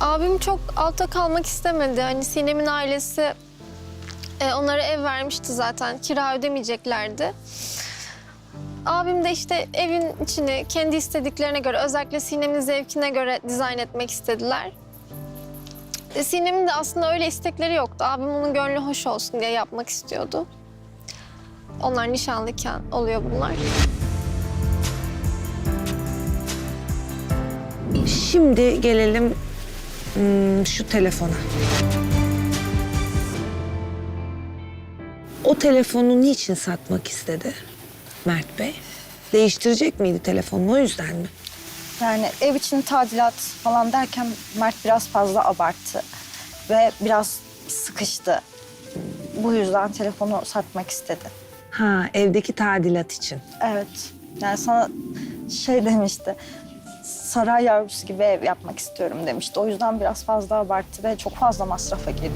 Abim çok altta kalmak istemedi. Hani Sinem'in ailesi e, onlara ev vermişti zaten. Kira ödemeyeceklerdi. Abim de işte evin içini kendi istediklerine göre, özellikle Sinem'in zevkine göre dizayn etmek istediler. E, Sinem'in de aslında öyle istekleri yoktu. Abim onun gönlü hoş olsun diye yapmak istiyordu. Onlar nişanlıyken oluyor bunlar. Şimdi gelelim hmm, şu telefona. O telefonu niçin satmak istedi Mert Bey? Değiştirecek miydi telefonunu o yüzden mi? Yani ev için tadilat falan derken Mert biraz fazla abarttı. Ve biraz sıkıştı. Bu yüzden telefonu satmak istedi. Ha evdeki tadilat için. Evet. Yani sana şey demişti. Saray yavrusu gibi ev yapmak istiyorum demişti. O yüzden biraz fazla abarttı ve çok fazla masrafa girdi.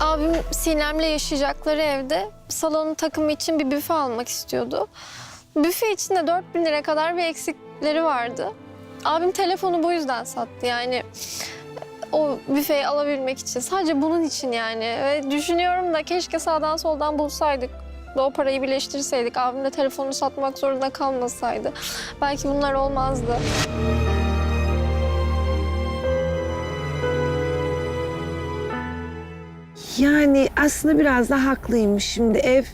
Abim Sinem'le yaşayacakları evde salonun takımı için bir büfe almak istiyordu. Büfe için de 4000 lira kadar bir eksikleri vardı. Abim telefonu bu yüzden sattı yani. O büfeyi alabilmek için. Sadece bunun için yani. Ve düşünüyorum da keşke sağdan soldan bulsaydık. Da O parayı birleştirseydik. Abim de telefonu satmak zorunda kalmasaydı. Belki bunlar olmazdı. Yani aslında biraz da haklıymış. Şimdi ev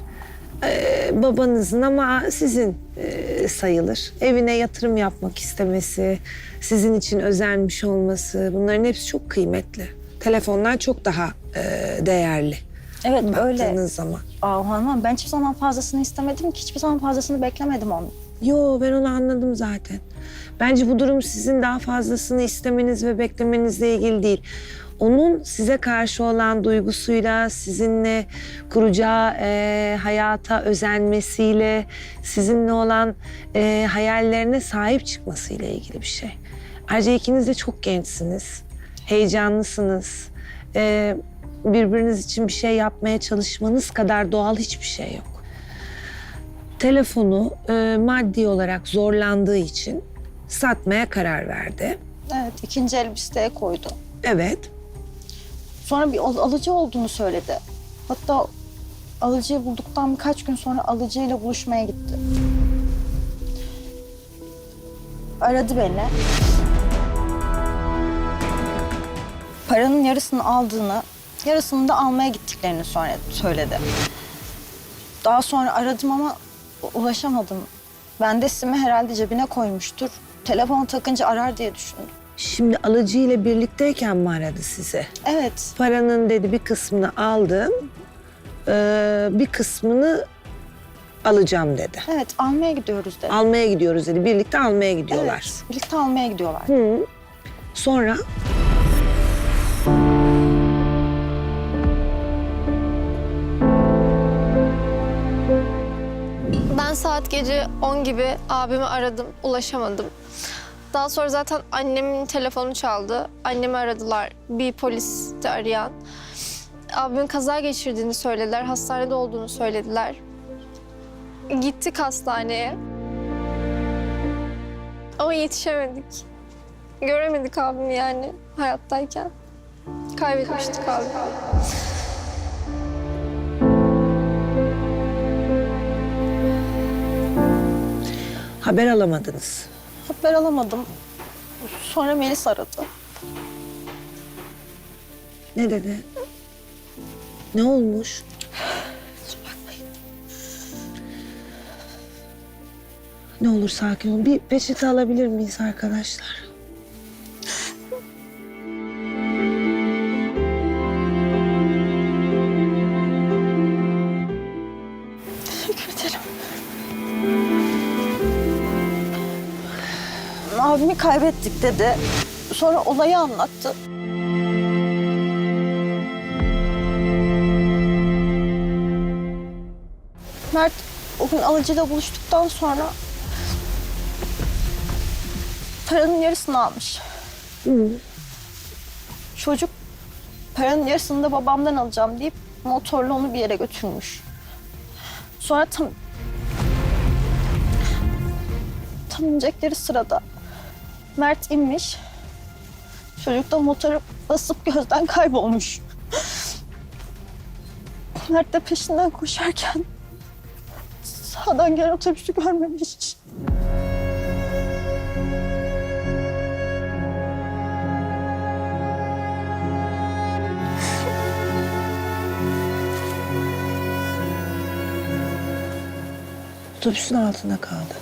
e, babanızın ama sizin e, sayılır. Evine yatırım yapmak istemesi, sizin için özenmiş olması bunların hepsi çok kıymetli. Telefonlar çok daha e, değerli Evet öyle. baktığınız zaman. Aa, ama ben hiçbir zaman fazlasını istemedim ki. Hiçbir zaman fazlasını beklemedim onun. Yo ben onu anladım zaten. Bence bu durum sizin daha fazlasını istemeniz ve beklemenizle ilgili değil. Onun size karşı olan duygusuyla, sizinle kuracağı e, hayata özenmesiyle, sizinle olan e, hayallerine sahip çıkmasıyla ilgili bir şey. Ayrıca ikiniz de çok gençsiniz, heyecanlısınız. E, birbiriniz için bir şey yapmaya çalışmanız kadar doğal hiçbir şey yok telefonu e, maddi olarak zorlandığı için satmaya karar verdi. Evet ikinci el listeye koydu. Evet. Sonra bir al- alıcı olduğunu söyledi. Hatta alıcıyı bulduktan birkaç gün sonra alıcıyla buluşmaya gitti. Aradı beni. Paranın yarısını aldığını, yarısını da almaya gittiklerini sonra söyledi. Daha sonra aradım ama ulaşamadım. Ben de simi herhalde cebine koymuştur. Telefonu takınca arar diye düşündüm. Şimdi alıcı ile birlikteyken mi aradı size? Evet, Paranın dedi bir kısmını aldım, e, bir kısmını alacağım dedi. evet almaya gidiyoruz dedi. Almaya gidiyoruz dedi. Birlikte almaya gidiyorlar. Evet, birlikte almaya gidiyorlar. Hı. Sonra saat gece 10 gibi abimi aradım, ulaşamadım. Daha sonra zaten annemin telefonu çaldı. Annemi aradılar. Bir polis de arayan. Abimin kaza geçirdiğini söylediler. Hastanede olduğunu söylediler. Gittik hastaneye. Ama yetişemedik. Göremedik abimi yani hayattayken. Kaybetmiştik abimi. Haber alamadınız. Haber alamadım. Sonra Melis aradı. Ne dedi? Ne olmuş? Ne olur sakin olun. Bir peçete alabilir miyiz arkadaşlar? Abimi kaybettik dedi. Sonra olayı anlattı. Mert o gün alıcıyla buluştuktan sonra paranın yarısını almış. Çocuk paranın yarısını da babamdan alacağım deyip motorla onu bir yere götürmüş. Sonra tam tam inecekleri sırada Mert inmiş. Çocuk da motoru basıp gözden kaybolmuş. Mert de peşinden koşarken sağdan gelen otobüsü görmemiş. Otobüsün altında kaldı.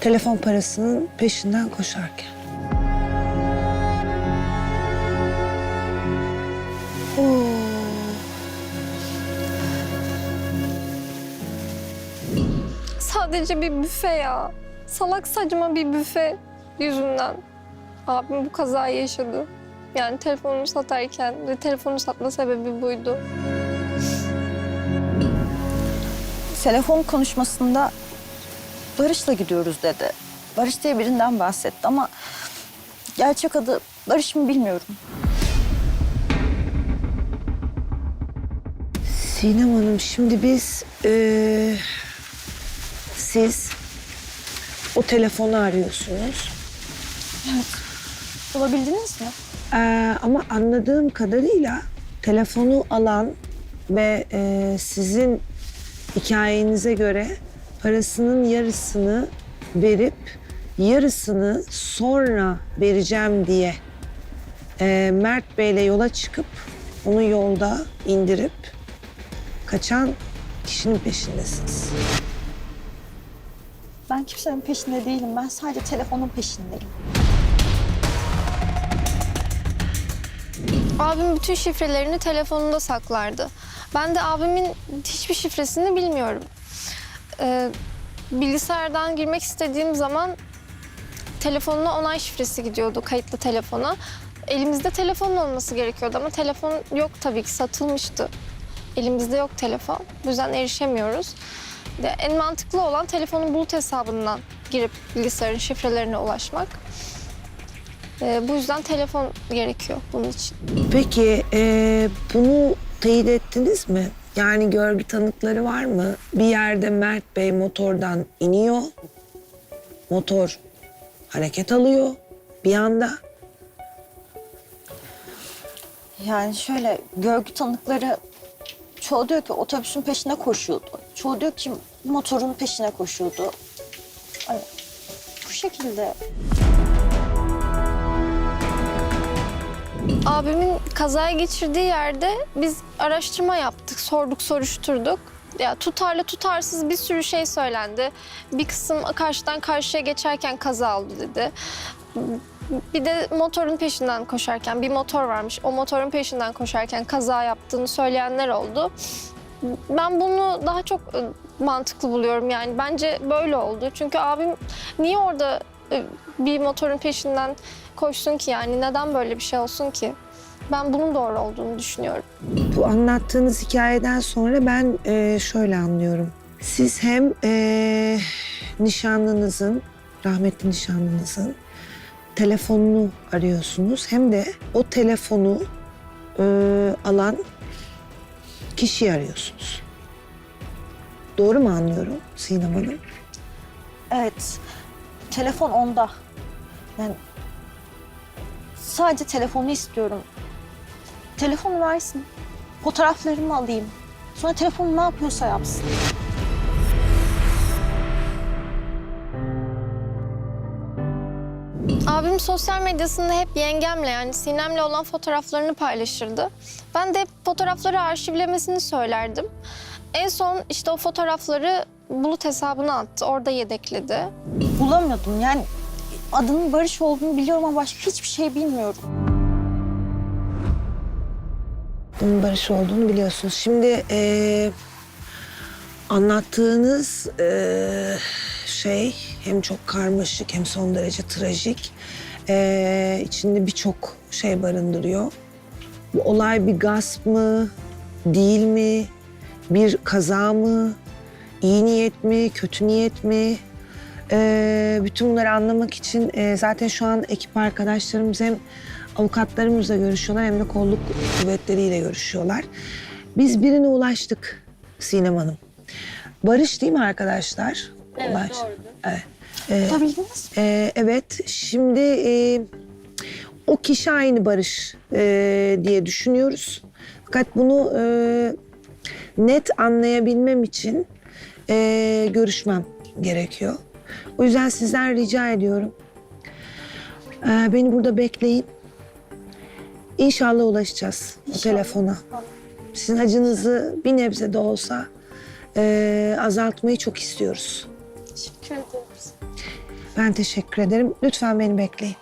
Telefon parasının peşinden koşarken. Oo. Sadece bir büfe ya. Salak saçma bir büfe yüzünden abim bu kazayı yaşadı. Yani telefonunu satarken ve telefonu satma sebebi buydu. Telefon konuşmasında Barış'la gidiyoruz dedi. Barış diye birinden bahsetti ama gerçek adı Barış mı bilmiyorum. Sinem Hanım şimdi biz eee, siz o telefonu arıyorsunuz. Bulabildiniz mi? Ee, ama anladığım kadarıyla telefonu alan ve e, sizin hikayenize göre parasının yarısını verip yarısını sonra vereceğim diye e, Mert Bey'le yola çıkıp onu yolda indirip kaçan kişinin peşindesiniz. Ben kimsenin peşinde değilim. Ben sadece telefonun peşindeyim. Abim bütün şifrelerini telefonunda saklardı. Ben de abimin hiçbir şifresini bilmiyorum. Ee, bilgisayardan girmek istediğim zaman telefonuna onay şifresi gidiyordu kayıtlı telefona. Elimizde telefon olması gerekiyordu ama telefon yok tabii ki satılmıştı. Elimizde yok telefon. Bu yüzden erişemiyoruz. De en mantıklı olan telefonun bulut hesabından girip bilgisayarın şifrelerine ulaşmak. Ee, bu yüzden telefon gerekiyor bunun için. Peki e, bunu teyit ettiniz mi? Yani görgü tanıkları var mı? Bir yerde Mert Bey motordan iniyor. Motor hareket alıyor bir anda. Yani şöyle görgü tanıkları çoğu diyor ki otobüsün peşine koşuyordu. Çoğu diyor ki motorun peşine koşuyordu. Ay, bu şekilde. Abimin kazaya geçirdiği yerde biz araştırma yaptık, sorduk, soruşturduk. Ya tutarlı tutarsız bir sürü şey söylendi. Bir kısım karşıdan karşıya geçerken kaza oldu dedi. Bir de motorun peşinden koşarken bir motor varmış. O motorun peşinden koşarken kaza yaptığını söyleyenler oldu. Ben bunu daha çok e, mantıklı buluyorum yani. Bence böyle oldu. Çünkü abim niye orada e, bir motorun peşinden koşsun ki yani? Neden böyle bir şey olsun ki? Ben bunun doğru olduğunu düşünüyorum. Bu anlattığınız hikayeden sonra ben e, şöyle anlıyorum. Siz hem e, nişanlınızın, rahmetli nişanlınızın telefonunu arıyorsunuz hem de o telefonu e, alan kişiyi arıyorsunuz. Doğru mu anlıyorum Sinem Hanım? Evet. Telefon onda. Yani sadece telefonu istiyorum. Telefonu versin. Fotoğraflarımı alayım. Sonra telefonu ne yapıyorsa yapsın. Abim sosyal medyasında hep yengemle yani Sinem'le olan fotoğraflarını paylaşırdı. Ben de hep fotoğrafları arşivlemesini söylerdim. En son işte o fotoğrafları bulut hesabına attı. Orada yedekledi. Bulamıyordum yani adının Barış olduğunu biliyorum ama başka hiçbir şey bilmiyorum. Bunun Barış olduğunu biliyorsunuz. Şimdi e, anlattığınız e, şey hem çok karmaşık hem son derece trajik. E, içinde birçok şey barındırıyor. Bu olay bir gasp mı, değil mi? Bir kaza mı? iyi niyet mi, kötü niyet mi? E, bütün bunları anlamak için e, zaten şu an ekip arkadaşlarımız hem avukatlarımızla görüşüyorlar hem de kolluk kuvvetleriyle görüşüyorlar. Biz birine ulaştık Sinem Hanım. Barış değil mi arkadaşlar? Ulaş. Evet. Ee, Bulabildiniz mi? e, evet. Şimdi e, o kişi aynı Barış e, diye düşünüyoruz. Fakat bunu e, net anlayabilmem için e, görüşmem gerekiyor. O yüzden sizden rica ediyorum. E, beni burada bekleyin. İnşallah ulaşacağız o telefona. Sizin acınızı bir nebze de olsa e, azaltmayı çok istiyoruz. Teşekkür ederiz. Ben teşekkür ederim. Lütfen beni bekleyin.